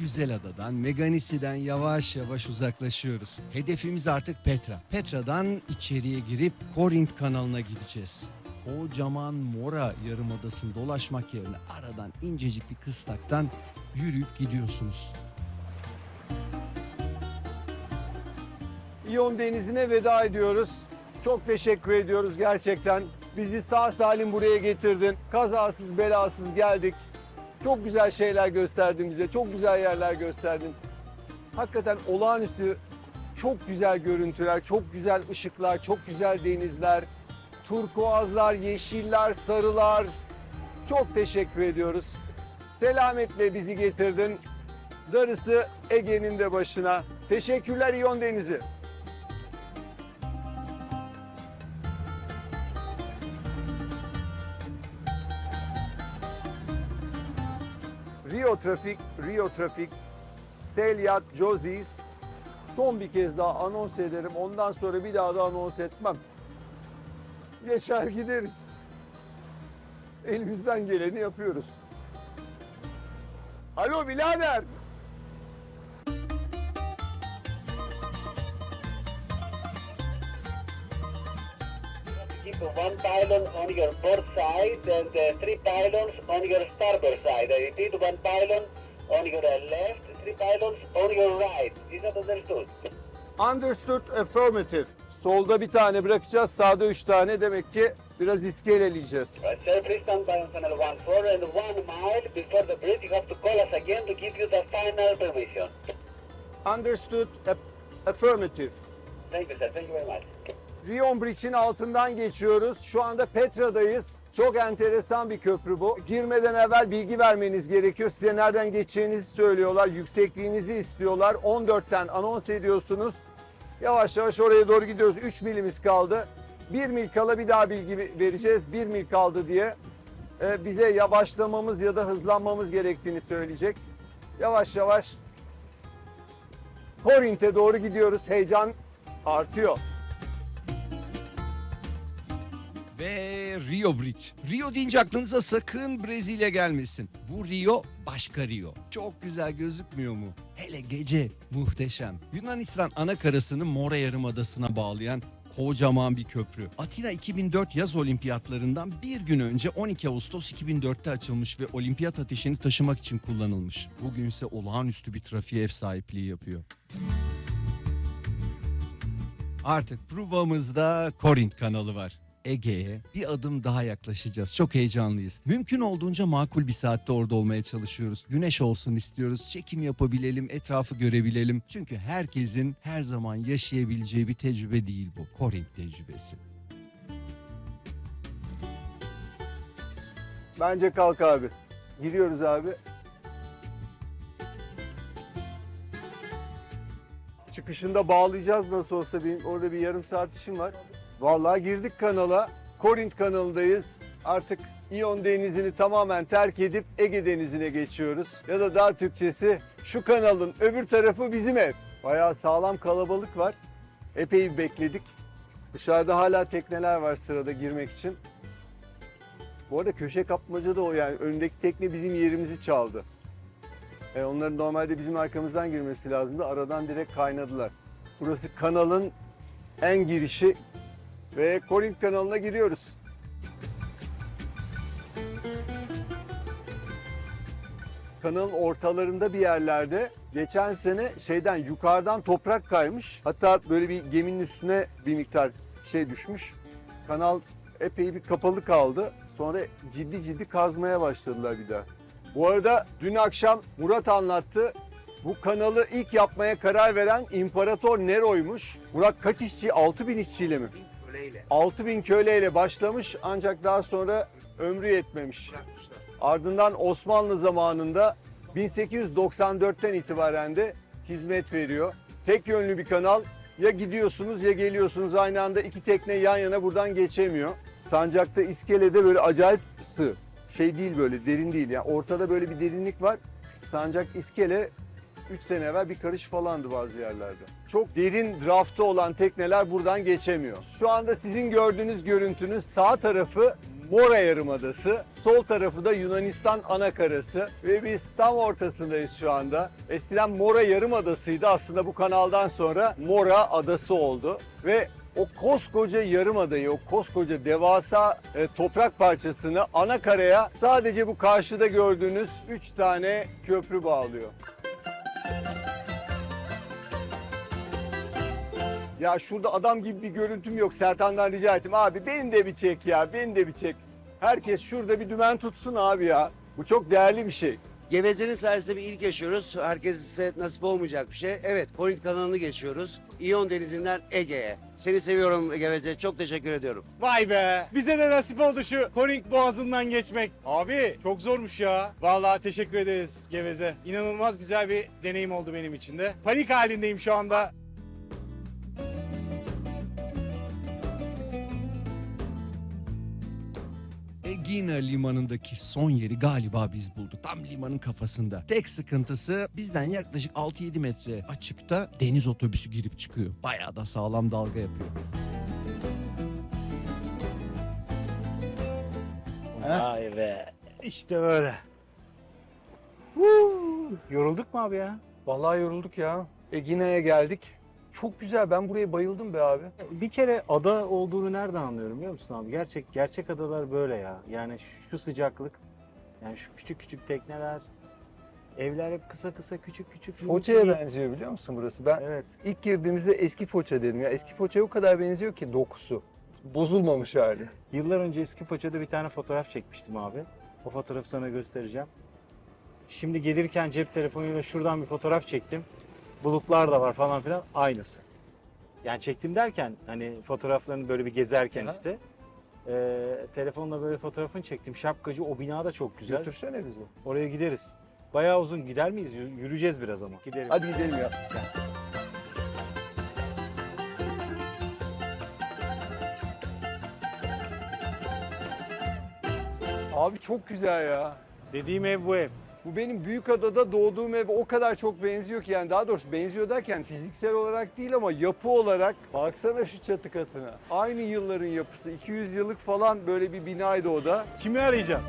güzel adadan, Meganisi'den yavaş yavaş uzaklaşıyoruz. Hedefimiz artık Petra. Petra'dan içeriye girip Korint kanalına gideceğiz. Kocaman Mora yarımadasını dolaşmak yerine aradan incecik bir kıstaktan yürüyüp gidiyorsunuz. İyon Denizi'ne veda ediyoruz. Çok teşekkür ediyoruz gerçekten. Bizi sağ salim buraya getirdin. Kazasız belasız geldik. Çok güzel şeyler gösterdin bize. Çok güzel yerler gösterdin. Hakikaten olağanüstü çok güzel görüntüler, çok güzel ışıklar, çok güzel denizler, turkuazlar, yeşiller, sarılar. Çok teşekkür ediyoruz. Selametle bizi getirdin. Darısı Ege'nin de başına. Teşekkürler İyon Denizi. Rio Trafik, Rio Trafik, Selyat, Josies. Son bir kez daha anons ederim. Ondan sonra bir daha da anons etmem. Geçer gideriz. Elimizden geleni yapıyoruz. Alo birader. One pylon on your port side and uh, three pylons on your starboard side. I repeat, one pylon on your left, three pylons on your right. Is that understood? Understood affirmative. Solda bir tane bırakacağız, sağda üç tane. Demek ki biraz iskeleleyeceğiz. Right, sir, please stand by on channel 14 and one mile before the bridge. You have to call us again to give you the final permission. Understood affirmative. Thank you, sir. Thank you very much. Rion Bridge'in altından geçiyoruz. Şu anda Petra'dayız. Çok enteresan bir köprü bu. Girmeden evvel bilgi vermeniz gerekiyor. Size nereden geçeceğinizi söylüyorlar. Yüksekliğinizi istiyorlar. 14'ten anons ediyorsunuz. Yavaş yavaş oraya doğru gidiyoruz. 3 milimiz kaldı. 1 mil kala bir daha bilgi vereceğiz. 1 mil kaldı diye. Ee, bize yavaşlamamız ya da hızlanmamız gerektiğini söyleyecek. Yavaş yavaş Korint'e doğru gidiyoruz. Heyecan artıyor. Ve Rio Bridge. Rio deyince aklınıza sakın Brezilya gelmesin. Bu Rio başka Rio. Çok güzel gözükmüyor mu? Hele gece muhteşem. Yunanistan ana karasını Mora Yarımadası'na bağlayan kocaman bir köprü. Atina 2004 yaz olimpiyatlarından bir gün önce 12 Ağustos 2004'te açılmış ve olimpiyat ateşini taşımak için kullanılmış. Bugünse olağanüstü bir trafiğe ev sahipliği yapıyor. Artık provamızda Korint kanalı var. Ege'ye bir adım daha yaklaşacağız. Çok heyecanlıyız. Mümkün olduğunca makul bir saatte orada olmaya çalışıyoruz. Güneş olsun istiyoruz. Çekim yapabilelim, etrafı görebilelim. Çünkü herkesin her zaman yaşayabileceği bir tecrübe değil bu. Korint tecrübesi. Bence kalk abi. Giriyoruz abi. Çıkışında bağlayacağız nasıl olsa benim orada bir yarım saat işim var. Vallahi girdik kanala. Korint kanalındayız. Artık İyon Denizi'ni tamamen terk edip Ege Denizi'ne geçiyoruz. Ya da daha Türkçesi şu kanalın öbür tarafı bizim ev. Bayağı sağlam kalabalık var. Epey bekledik. Dışarıda hala tekneler var sırada girmek için. Bu arada köşe kapmaca da o yani önündeki tekne bizim yerimizi çaldı. E, onların normalde bizim arkamızdan girmesi lazımdı. Aradan direkt kaynadılar. Burası kanalın en girişi Ve Korint kanalına giriyoruz. Kanalın ortalarında bir yerlerde geçen sene şeyden yukarıdan toprak kaymış. Hatta böyle bir geminin üstüne bir miktar şey düşmüş. Kanal epey bir kapalı kaldı. Sonra ciddi ciddi kazmaya başladılar bir daha. Bu arada dün akşam Murat anlattı. Bu kanalı ilk yapmaya karar veren İmparator Nero'ymuş. Murat kaç işçi? 6000 işçiyle mi? Köleyle 6000 köleyle başlamış ancak daha sonra ömrü yetmemiş. bırakmışlar. Ardından Osmanlı zamanında 1894'ten itibaren de hizmet veriyor. Tek yönlü bir kanal. Ya gidiyorsunuz ya geliyorsunuz aynı anda iki tekne yan yana buradan geçemiyor. Sancakta iskelede böyle acayip sığ. Şey değil böyle derin değil. Yani ortada böyle bir derinlik var. Sancak iskele 3 sene evvel bir karış falandı bazı yerlerde. Çok derin draftı olan tekneler buradan geçemiyor. Şu anda sizin gördüğünüz görüntünün sağ tarafı Mora Yarımadası, sol tarafı da Yunanistan ana karası ve biz tam ortasındayız şu anda. Eskiden Mora Yarımadası'ydı aslında bu kanaldan sonra Mora Adası oldu ve o koskoca yarımadayı, o koskoca devasa e, toprak parçasını ana karaya sadece bu karşıda gördüğünüz 3 tane köprü bağlıyor. Ya şurada adam gibi bir görüntüm yok. Sertan'dan rica ettim. Abi beni de bir çek ya, beni de bir çek. Herkes şurada bir dümen tutsun abi ya. Bu çok değerli bir şey. Geveze'nin sayesinde bir ilk yaşıyoruz. Herkese nasip olmayacak bir şey. Evet, Korint kanalını geçiyoruz. İyon Denizi'nden Ege'ye. Seni seviyorum Geveze. Çok teşekkür ediyorum. Vay be. Bize de nasip oldu şu Konik Boğazı'ndan geçmek. Abi çok zormuş ya. Vallahi teşekkür ederiz Geveze. İnanılmaz güzel bir deneyim oldu benim için de. Panik halindeyim şu anda. Egina limanındaki son yeri galiba biz bulduk. Tam limanın kafasında. Tek sıkıntısı bizden yaklaşık 6-7 metre açıkta deniz otobüsü girip çıkıyor. Bayağı da sağlam dalga yapıyor. Vay be. İşte böyle. Woo! Yorulduk mu abi ya? Vallahi yorulduk ya. Egina'ya geldik. Çok güzel. Ben buraya bayıldım be abi. Bir kere ada olduğunu nereden anlıyorum biliyor musun abi? Gerçek gerçek adalar böyle ya. Yani şu sıcaklık, yani şu küçük küçük tekneler, evler hep kısa kısa küçük küçük. Foça'ya benziyor biliyor musun burası? Ben Evet. ilk girdiğimizde eski Foça dedim ya. Eski Foça'ya o kadar benziyor ki dokusu. Bozulmamış hali. Yıllar önce eski Foça'da bir tane fotoğraf çekmiştim abi. O fotoğrafı sana göstereceğim. Şimdi gelirken cep telefonuyla şuradan bir fotoğraf çektim. Bulutlar da var falan filan aynısı. Yani çektim derken hani fotoğraflarını böyle bir gezerken Aha. işte. Ee, telefonla böyle fotoğrafını çektim. Şapkacı o bina da çok güzel. Götürsene bizi. Oraya gideriz. Bayağı uzun gider miyiz? Yürü- Yürüyeceğiz biraz ama. Gidelim. Hadi gidelim ya. Abi çok güzel ya. Dediğim ev bu ev. Bu benim Büyükada'da doğduğum ev o kadar çok benziyor ki yani daha doğrusu benziyor derken fiziksel olarak değil ama yapı olarak baksana şu çatı katına. Aynı yılların yapısı 200 yıllık falan böyle bir binaydı o da. Kimi arayacağım?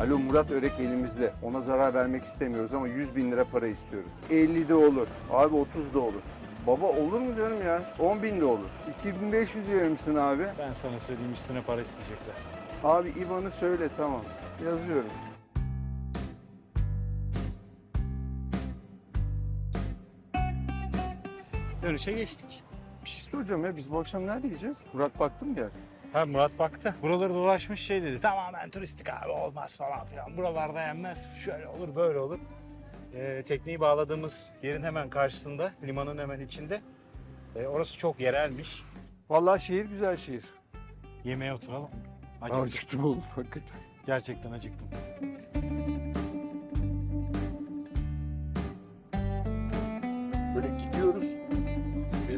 Alo Murat Örek elimizde. Ona zarar vermek istemiyoruz ama 100 bin lira para istiyoruz. 50 de olur. Abi 30 da olur. Baba olur mu diyorum ya? 10 bin de olur. 2500 verir misin abi? Ben sana söyleyeyim üstüne para isteyecekler. Abi İvan'ı söyle tamam. Yazıyorum. Dönüşe geçtik. Bir şey soracağım ya biz bu akşam nerede yiyeceğiz? Murat baktın mı ya? Ha Murat baktı. Buraları dolaşmış şey dedi. Tamamen turistik abi olmaz falan filan. Buralarda yenmez. Şöyle olur böyle olur. Ee, tekneyi bağladığımız yerin hemen karşısında, limanın hemen içinde. Ee, orası çok yerelmiş. Vallahi şehir güzel şehir. Yemeğe oturalım. Acıktım. Acıktım oğlum hakikaten. Gerçekten acıktım.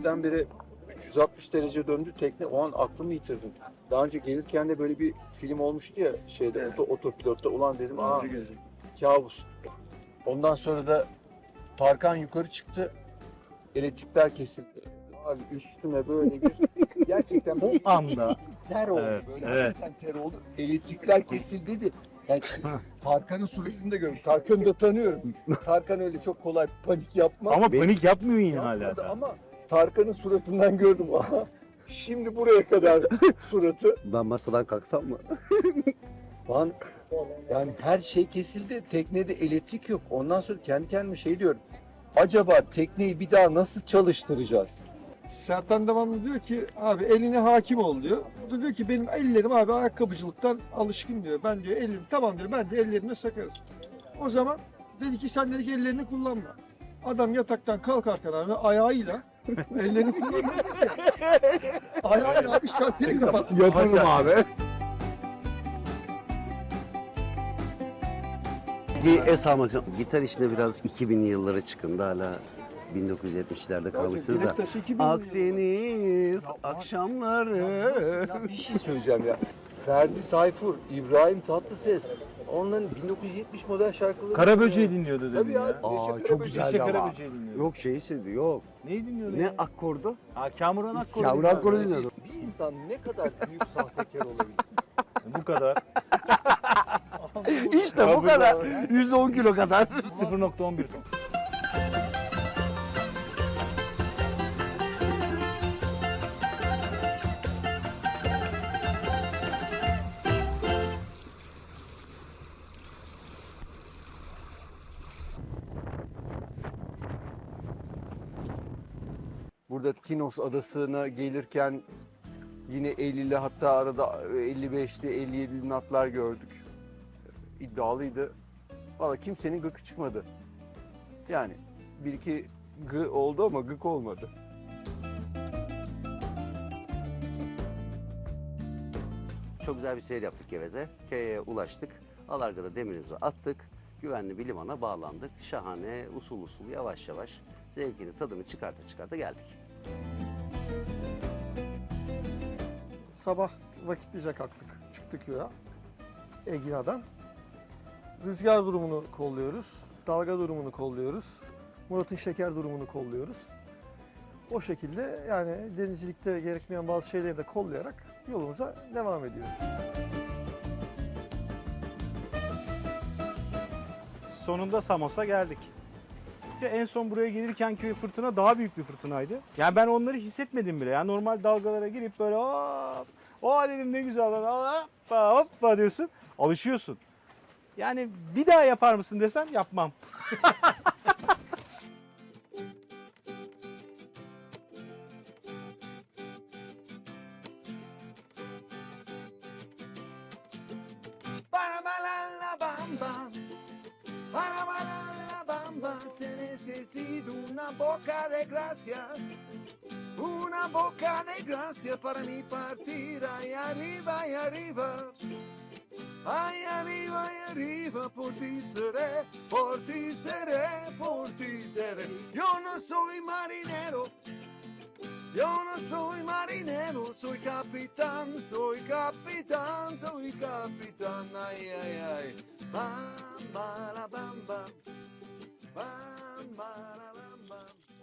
Birdenbire 360 derece döndü tekne. O an aklımı yitirdim. Daha önce gelirken de böyle bir film olmuştu ya şeyde oto, otopilotta. Ulan dedim aa kabus. Ondan sonra da Tarkan yukarı çıktı. Elektrikler kesildi. Abi üstüme böyle bir gerçekten bu anda. ter oldu. Evet, böyle evet. ter oldu. Elektrikler kesildi dedi. Yani Tarkan'ın suratını da gördüm. Tarkan'ı da tanıyorum. Tarkan öyle çok kolay panik yapmaz. Ama Benim- panik yapmıyor yine hala. Ama Tarkan'ın suratından gördüm. Aha, Şimdi buraya kadar suratı. Ben masadan kalksam mı? Lan yani her şey kesildi. Teknede elektrik yok. Ondan sonra kendi kendime şey diyorum. Acaba tekneyi bir daha nasıl çalıştıracağız? Sertan devamlı diyor ki abi eline hakim ol diyor. O da diyor ki benim ellerim abi ayakkabıcılıktan alışkın diyor. Ben diyor elim tamam diyor ben de ellerimle sakarız. O zaman dedi ki sen dedi ki ellerini kullanma. Adam yataktan kalkarken abi ayağıyla ellerini kullanma. ayağıyla abi şarteli kapattı. Yaparım abi. Bir es almak için. Gitar işine biraz 2000'li yıllara çıkındı hala 1970'lerde kalmışsınız da. Dilek taşı 2000 Akdeniz akşamları. Ya bir şey söyleyeceğim ya. Ferdi Tayfur, İbrahim Tatlıses. Onların 1970 model şarkıları. Karaböceği dinliyordu dedim Tabii ya. ya. Aa çok Neşe güzel ama. Karaböceği dinliyordu. Yok şey istedi yok. Neyi dinliyordu Ne ya? akkordu? Ha Kamuran Akkor. Yavru akkordu dinliyordu. Bir insan ne kadar büyük sahtekar olabilir? Bu kadar. İşte bu kadar. 110 kilo kadar. 0.11 ton. Burada Kinos adasına gelirken yine 50'li hatta arada 55'li 57'li knotlar gördük. İddialıydı. Valla kimsenin gıkı çıkmadı. Yani bir iki gı oldu ama gık olmadı. Çok güzel bir seyir yaptık Geveze. K'ye ulaştık. Alarga'da demirimizi attık. Güvenli bir limana bağlandık. Şahane, usul usul, yavaş yavaş zevkini, tadını çıkarta çıkarta geldik. Sabah vakitlice kalktık. Çıktık yola. Egina'dan. Rüzgar durumunu kolluyoruz. Dalga durumunu kolluyoruz. Murat'ın şeker durumunu kolluyoruz. O şekilde yani denizcilikte gerekmeyen bazı şeyleri de kollayarak yolumuza devam ediyoruz. Sonunda Samos'a geldik. Ya en son buraya gelirken ki fırtına daha büyük bir fırtınaydı. Yani ben onları hissetmedim bile. Yani normal dalgalara girip böyle hop, o dedim ne güzel lan hoppa hoppa diyorsun. Alışıyorsun. Yani bir daha yapar mısın desen yapmam. Para la bamba necesita una boca de gracia, una boca de gracia para mi partir ahí arriba y arriba. Ay, arriba y arriba, por ti seré, por ti seré, por ti seré. Yo no soy marinero, yo no soy marinero, soy capitán, soy capitán, soy capitán. Ay, ay, ay. Bam, ba, la la. bam.